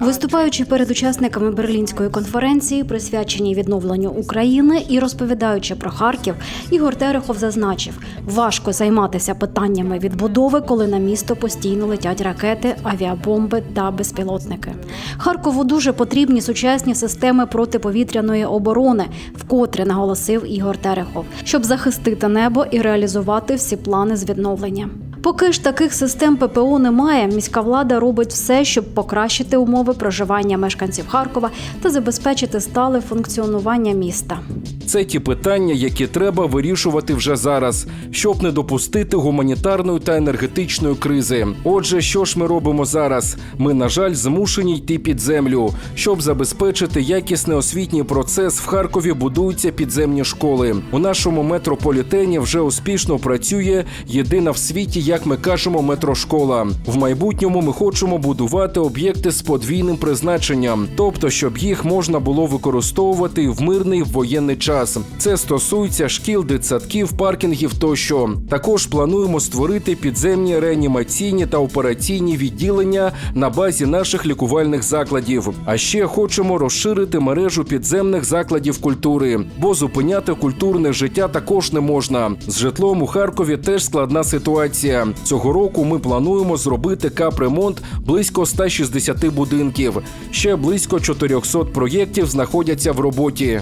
Виступаючи перед учасниками берлінської конференції, присвяченій відновленню України, і розповідаючи про Харків, Ігор Терехов зазначив, важко займатися питаннями відбудови, коли на місто постійно летять ракети, авіабомби та безпілотники. Харкову дуже потрібні сучасні системи протиповітряної оборони, вкотре наголосив Ігор Терехов, щоб захистити небо і реалізувати всі плани з відновлення. Поки ж таких систем ППО немає, міська влада робить все, щоб покращити умови проживання мешканців Харкова та забезпечити стале функціонування міста. Це ті питання, які треба вирішувати вже зараз, щоб не допустити гуманітарної та енергетичної кризи. Отже, що ж ми робимо зараз? Ми, на жаль, змушені йти під землю. Щоб забезпечити якісний освітній процес, в Харкові будуються підземні школи. У нашому метрополітені вже успішно працює єдина в світі, як ми кажемо, метрошкола. В майбутньому ми хочемо будувати об'єкти з подвійним призначенням, тобто, щоб їх можна було використовувати в мирний воєнний час. Це стосується шкіл, дитсадків, паркінгів тощо. Також плануємо створити підземні реанімаційні та операційні відділення на базі наших лікувальних закладів. А ще хочемо розширити мережу підземних закладів культури, бо зупиняти культурне життя також не можна. З житлом у Харкові теж складна ситуація. Цього року ми плануємо зробити капремонт близько 160 будинків. Ще близько 400 проєктів знаходяться в роботі.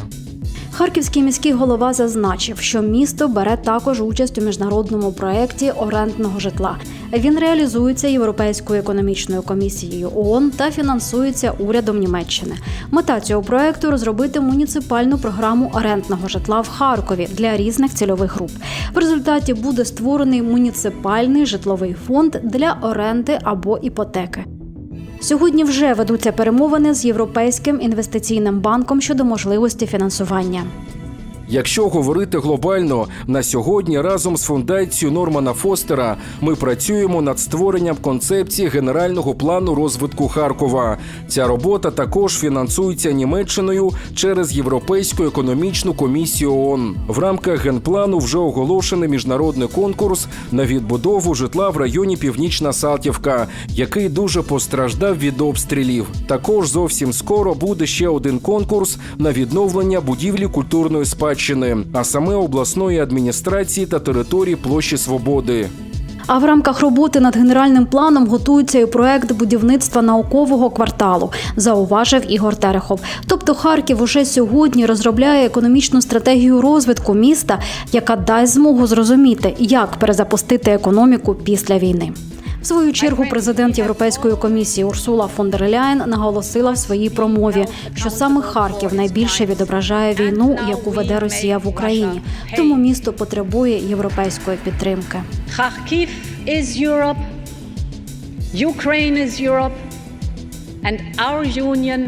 Харківський міський голова зазначив, що місто бере також участь у міжнародному проєкті орендного житла. Він реалізується Європейською економічною комісією ООН та фінансується урядом Німеччини. Мета цього проєкту – розробити муніципальну програму орендного житла в Харкові для різних цільових груп. В результаті буде створений муніципальний житловий фонд для оренди або іпотеки. Сьогодні вже ведуться перемовини з Європейським інвестиційним банком щодо можливості фінансування. Якщо говорити глобально, на сьогодні разом з фундацією Нормана Фостера ми працюємо над створенням концепції генерального плану розвитку Харкова. Ця робота також фінансується Німеччиною через Європейську економічну комісію ООН. В рамках генплану вже оголошений міжнародний конкурс на відбудову житла в районі Північна Салтівка, який дуже постраждав від обстрілів. Також зовсім скоро буде ще один конкурс на відновлення будівлі культурної спадщини, а саме обласної адміністрації та території площі Свободи. А в рамках роботи над генеральним планом готується і проект будівництва наукового кварталу, зауважив Ігор Терехов. Тобто Харків уже сьогодні розробляє економічну стратегію розвитку міста, яка дасть змогу зрозуміти, як перезапустити економіку після війни. В свою чергу президент Європейської комісії Урсула фон дер Ляєн наголосила в своїй промові, що саме Харків найбільше відображає війну, яку веде Росія в Україні. Тому місто потребує європейської підтримки. Europe, Ukraine is Europe, and our union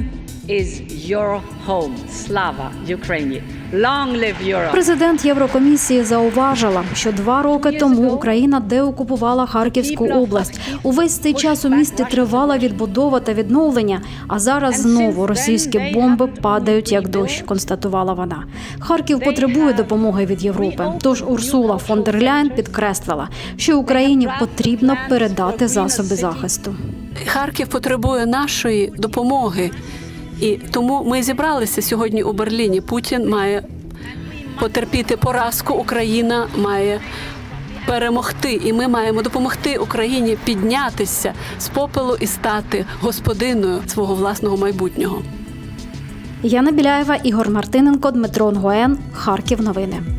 your home. Slava Ukraini. Long live Europe. Президент Єврокомісії зауважила, що два роки тому Україна деокупувала Харківську область. Увесь цей час у місті тривала відбудова та відновлення. А зараз знову російські бомби падають як дощ. Констатувала вона. Харків потребує допомоги від Європи. Тож Урсула фон дер Ляйн підкреслила, що Україні потрібно передати засоби захисту. Харків потребує нашої допомоги. І тому ми зібралися сьогодні у Берліні. Путін має потерпіти поразку, Україна має перемогти, і ми маємо допомогти Україні піднятися з попелу і стати господиною свого власного майбутнього. Яна Біляєва, Ігор Мартиненко, Дмитро Нгоен, Харків. Новини.